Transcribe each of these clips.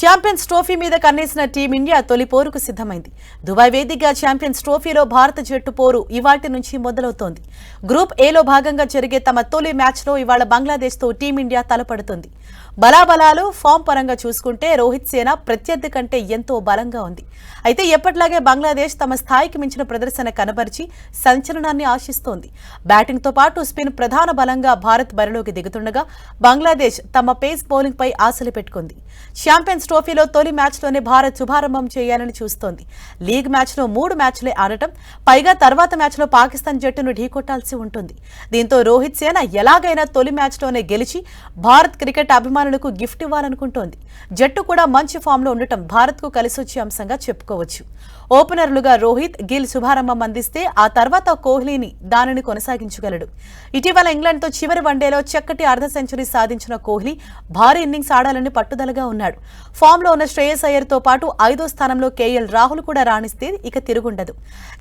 Champions trophy మీద కన్నేసిన team India తొలి పోరుకు సిద్ధమైంది. దుబాయ్ వేదికగా ఛాంపియన్స్ ట్రోఫీలో భారత జట్టు పోరు ఇవాటి నుంచి మొదలవుతోంది. గ్రూప్ ఏలో భాగంగా జరిగే తమ తొలి మ్యాచ్లో ఇవాళ బంగ్లాదేశ్తో టీమిండియా తలపడుతుంది. బలాబలాలు ఫామ్ పరంగా చూసుకుంటే రోహిత్ సేన ప్రత్యర్థి కంటే ఎంతో బలంగా ఉంది. అయితే ఎప్పటిలాగే బంగ్లాదేశ్ తమ స్థాయికి మించిన ప్రదర్శన కనబరిచి సంచలనాన్ని ఆశిస్తోంది. బ్యాటింగ్తో పాటు స్పిన్ ప్రధాన బలంగా భారత్ బరిలోకి దిగుతుండగా బంగ్లాదేశ్ తమ పేస్ బౌలింగ్ పై ఆశలు పెట్టుకుంది. ఛాంపియన్స్ ట్రోఫీలో తొలి మ్యాచ్లోనే భారత్ శుభారంభం చేయాలని చూస్తోంది. లీగ్ మ్యాచ్లో మూడు మ్యాచ్లే ఆడటం పైగా తర్వాత మ్యాచ్లో పాకిస్తాన్ జట్టును ఢీకొట్టాల్సి ఉంటుంది. దీంతో రోహిత్ సేన ఎలాగైనా తొలి మ్యాచ్లోనే గెలిచి భారత్ క్రికెట్ అభిమానులకు గిఫ్ట్ ఇవ్వాలనుకుంటోంది. జట్టు కూడా మంచి ఫామ్లో ఉండటం భారత్కు కలిసొచ్చే అంశంగా చెప్పుకోవచ్చు. ఓపెనర్లుగా రోహిత్ గిల్ శుభారంభం అందిస్తే ఆ తర్వాత కోహ్లీని దానిని కొనసాగించగలడు. ఇటీవల ఇంగ్లాండ్తో చివరి వన్డేలో చక్కటి అర్ధ సెంచరీ సాధించిన కోహ్లీ భారీ ఇన్నింగ్స్ ఆడాలని పట్టుదలగా ఉన్నాడు. ఫామ్లో ఉన్న శ్రేయస్ అయ్యర్తో పాటు ఐదో స్థానంలో కేఎల్ రాహుల్ కూడా రాణిస్తే ఇక తిరుగుండదు.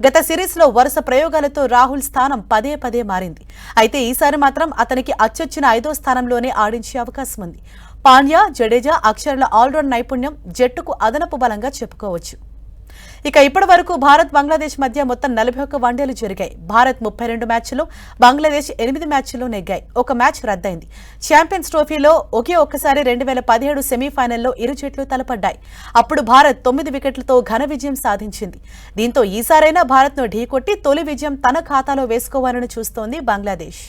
గత సిరీస్లో వరుస ప్రయోగాలతో రాహుల్ స్థానం పదే పదే మారింది. అయితే ఈసారి మాత్రం అతనికి అచ్చొచ్చిన ఐదో స్థానంలోనే ఆడించే అవకాశం ఉంది పాండ్యా జడేజా అక్షర్ల ఆల్రౌండ్ నైపుణ్యం జట్టుకు అదనపు బలంగా చెప్పుకోవచ్చు. ఇక ఇప్పటి వరకు భారత్ బంగ్లాదేశ్ మధ్య మొత్తం నలభై ఒక్క వన్డేలు జరిగాయి. భారత్ ముప్పై రెండు మ్యాచ్లు బంగ్లాదేశ్ ఎనిమిది మ్యాచ్ల్లో నెగ్గాయి ఒక మ్యాచ్ రద్దయింది. ఛాంపియన్స్ ట్రోఫీలో ఒకే ఒక్కసారి రెండు వేల పదిహేడు సెమీఫైనల్లో ఇరు జట్లు తలపడ్డాయి. అప్పుడు భారత్ తొమ్మిది వికెట్లతో ఘన విజయం సాధించింది. దీంతో ఈసారైనా భారత్ను ఢీకొట్టి తొలి విజయం తన ఖాతాలో వేసుకోవాలని చూస్తోంది బంగ్లాదేశ్.